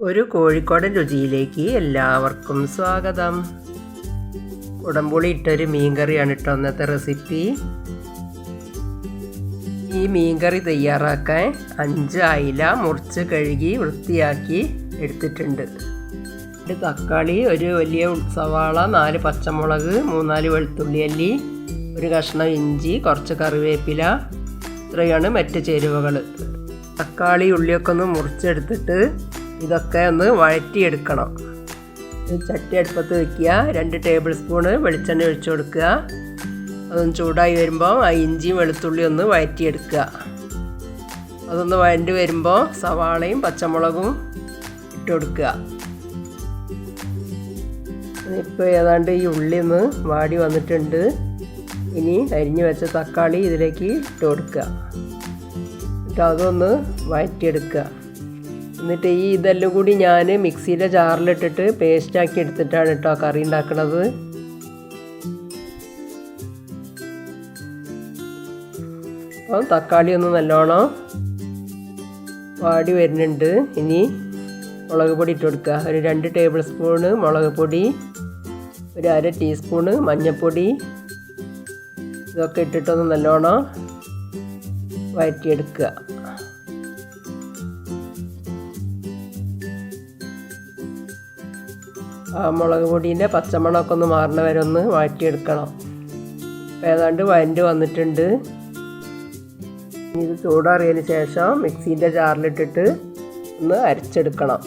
ഒരു കോഴിക്കോടൻ രുചിയിലേക്ക് എല്ലാവർക്കും സ്വാഗതം. കുടംപുളി ഇട്ടൊരു മീൻകറിയാണ് കേട്ടോ അന്നത്തെ റെസിപ്പി. ഈ മീൻകറി തയ്യാറാക്കാൻ അഞ്ച് അയില മുറിച്ച് കഴുകി വൃത്തിയാക്കി എടുത്തിട്ടുണ്ട്. ഒരു തക്കാളി ഒരു വലിയ സവാള നാല് പച്ചമുളക് മൂന്നാൽ വെളുത്തുള്ളി അല്ലി ഒരു കഷ്ണം ഇഞ്ചി കുറച്ച് കറിവേപ്പില. ഇത്രയാണ് മറ്റ് ചേരുവകൾ തക്കാളി ഉള്ളിയൊക്കെ ഒന്ന് മുറിച്ചെടുത്തിട്ട് ഇതൊക്കെ ഒന്ന് വഴറ്റിയെടുക്കണം. ചട്ടി അടുപ്പത്ത് വയ്ക്കുക രണ്ട് ടേബിൾ സ്പൂണ് വെളിച്ചെണ്ണ ഒഴിച്ചു കൊടുക്കുക. അതൊന്ന് ചൂടായി വരുമ്പോൾ ആ ഇഞ്ചിയും വെളുത്തുള്ളി ഒന്ന് വഴറ്റിയെടുക്കുക. അതൊന്ന് വഴണ്ടി വരുമ്പോൾ സവാളയും പച്ചമുളകും ഇട്ട് കൊടുക്കുക. ഇപ്പോൾ ഏതാണ്ട് ഈ ഉള്ളി ഒന്ന് വാടി വന്നിട്ടുണ്ട്. ഇനി അരിഞ്ഞു വെച്ച തക്കാളി ഇതിലേക്ക് ഇട്ട് കൊടുക്കുക. എന്നിട്ട് അതൊന്ന് വഴറ്റിയെടുക്കുക. എന്നിട്ട് ഈ ഇതെല്ലാം കൂടി ഞാൻ മിക്സിയിലെ ജാറിലിട്ടിട്ട് പേസ്റ്റാക്കി എടുത്തിട്ടാണ് കേട്ടോ കറി ഉണ്ടാക്കുന്നത് അപ്പം തക്കാളി ഒന്ന് നല്ലോണം വാടി വരുന്നുണ്ട്. ഇനി മുളക് പൊടി ഇട്ട് കൊടുക്കുക. ഒരു രണ്ട് ടേബിൾ സ്പൂണ് മുളക് പൊടി ഒരു അര ടീസ്പൂണ് മഞ്ഞൾപ്പൊടി ഇതൊക്കെ ഇട്ടിട്ടൊന്ന് നല്ലോണം വഴറ്റിയെടുക്കുക മുളക് പൊടീന്റെ പച്ചമണമൊക്കെ ഒന്ന് മാറണ വരെ ഒന്ന് മാറ്റിയെടുക്കണം. അപ്പോൾ ഏതാണ്ട് വരണ്ട് വന്നിട്ടുണ്ട്. ഇത് ചൂടാറിയതിന് ശേഷം മിക്സീന്റെ ജാറിലിട്ടിട്ട് ഒന്ന് അരച്ചെടുക്കണം.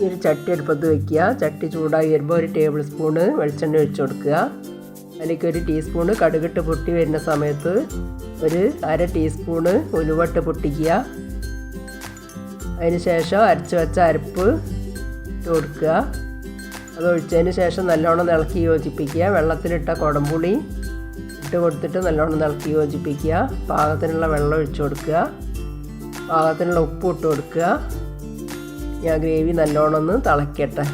ഈ ഒരു ചട്ടി അടുപ്പത്ത് വയ്ക്കുക ചട്ടി ചൂടായി വരുമ്പോൾ ഒരു ടേബിൾ സ്പൂണ് വെളിച്ചെണ്ണ ഒഴിച്ചു കൊടുക്കുക. അതിലേക്ക് ഒരു ടീസ്പൂണ് കടുകിട്ട് പൊട്ടി വരുന്ന സമയത്ത് ഒരു അര ടീസ്പൂണ് ഉലുവട്ട് പൊട്ടിക്കുക. അതിന് ശേഷം അരച്ച് വെച്ച അരപ്പ് ഇട്ട് കൊടുക്കുക. അത് ഒഴിച്ചതിന് ശേഷം നല്ലോണം ഇളക്കി യോജിപ്പിക്കുക. വെള്ളത്തിലിട്ട കുടംപുളി ഇട്ട് കൊടുത്തിട്ട് നല്ലോണം ഇളക്കി യോജിപ്പിക്കുക. പാകത്തിനുള്ള വെള്ളം ഒഴിച്ചു കൊടുക്കുക. പാകത്തിനുള്ള ഉപ്പ് ഇട്ട് കൊടുക്കുക. ഞാൻ ഗ്രേവി നല്ലോണം ഒന്ന് തിളയ്ക്കട്ടെ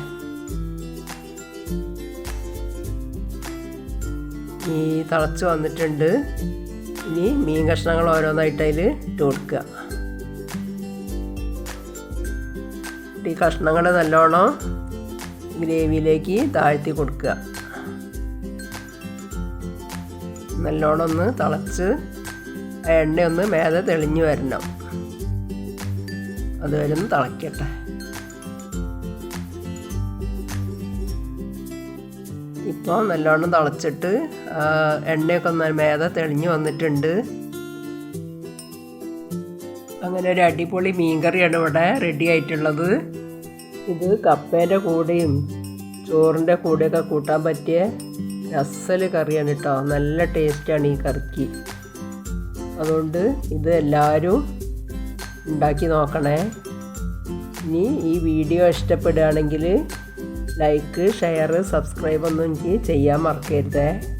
ഈ തിളച്ച് വന്നിട്ടുണ്ട്. ഇനി മീൻ കഷ്ണങ്ങൾ ഓരോന്നായിട്ട് അതിൽ ഇട്ട് കൊടുക്കുക. ഈ കഷ്ണങ്ങൾ നല്ലോണം ഗ്രേവിയിലേക്ക് താഴ്ത്തി കൊടുക്കുക. നല്ലോണം ഒന്ന് തിളച്ച് എണ്ണയൊന്ന് മേലെ തെളിഞ്ഞു വരണം. അതുവരെ ഒന്ന് തിളയ്ക്കട്ടെ ഇപ്പോൾ നല്ലോണം തിളച്ചിട്ട് എണ്ണയൊക്കെ ഒന്ന് മേലെ തെളിഞ്ഞു വന്നിട്ടുണ്ട്. അങ്ങനെ ഒരു അടിപൊളി മീൻകറിയാണ് ഇവിടെ റെഡി ആയിട്ടുള്ളത്. ഇത് കപ്പേന്റെ കൂടെയും ചോറിന്റെ കൂടെയൊക്കെ കൂട്ടാൻ പറ്റിയ അസൽ കറിയാണ് കേട്ടോ. നല്ല ടേസ്റ്റാണ് ഈ കറിക്ക്. അതുകൊണ്ട് ഇത് എല്ലാവരും ഉണ്ടാക്കി നോക്കണേ. ഇനി ഈ വീഡിയോ ഇഷ്ടപ്പെടുകയാണെങ്കിൽ ലൈക്ക് ഷെയർ സബ്സ്ക്രൈബ് ഒന്നും എനിക്ക് ചെയ്യാൻ മറക്കരുതേ.